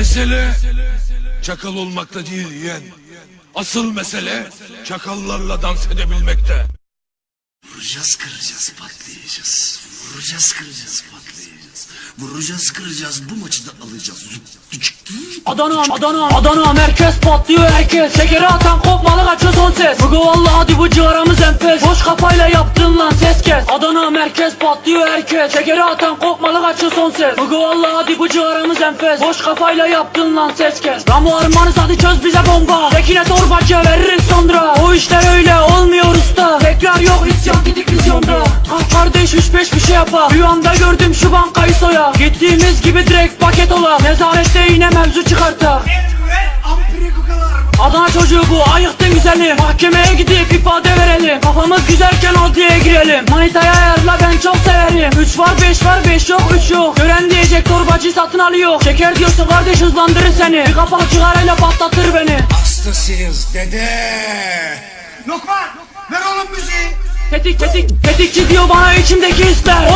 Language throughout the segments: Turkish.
Mesele çakal olmakta değil yeğen. Asıl mesele çakallarla dans edebilmekte. Vuracağız kıracağız patlayacağız. Vuracağız kıracağız patlayacağız. Vuracağız kıracağız bu maçı da alacağız. Adana, Adana, Adana merkez patlıyor herkes Şekeri atan kopmalı kaçıyor son ses Bugü valla hadi bu ciğaramız enfes Boş kafayla yaptın lan ses kes Adana merkez patlıyor herkes. Şekeri atan kopmalı kaçıyor son ses. Bugü valla hadi bu ciğaramız enfes. Boş kafayla yaptın lan ses kes. Ramo armanız hadi çöz bize bomba. Tekine torbacı veririz sonra. O işler öyle olmuyor usta. Tekrar yok isyan gidik vizyonda. Ah kardeş üç beş bir şey yapar. Rüyamda gördüm şu bankayı soya Gittiğimiz gibi direkt paket ola Nezarette yine mevzu çıkarta Adana çocuğu bu ayıktın güzeli Mahkemeye gidip ifade verelim. Kafamız güzelken adliyeye girelim. Manitaya ayarla ben çok severim. 3 var 5 var 5 yok 3 yok. Gören diyecek torbacı satın alıyor. Şeker diyorsa kardeş hızlandırır seni. Bir kapak cigarayla patlatır beni. Hastasıyız dede. Lokman ver oğlum müziği. Tetik tetik tetikçi diyor bana içimdeki hisler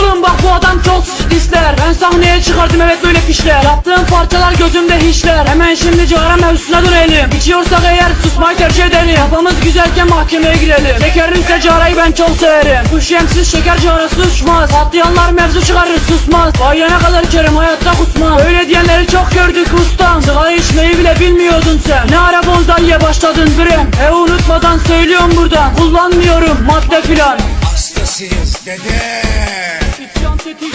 çıkardım evet böyle pişler. Yaptığım parçalar gözümde hiçler. Hemen şimdi cigara mevzusuna dönelim. İçiyorsak eğer susmayı tercih edelim. Kafamız güzelken mahkemeye girelim. Şekerimizle cigarayı ben çok severim. Kuş yemsiz şeker cigarası uçmaz Patlayanlar mevzu çıkarır susmaz. Bayana kadar içerim hayatta kusmam. Öyle diyenleri çok gördük ustam. Sigara içmeyi bile bilmiyordun sen. Ne ara bonzaiye başladın bre E unutmadan söylüyorum buradan. Kullanmıyorum madde filan. Hastasıyız dede. İsyan tetik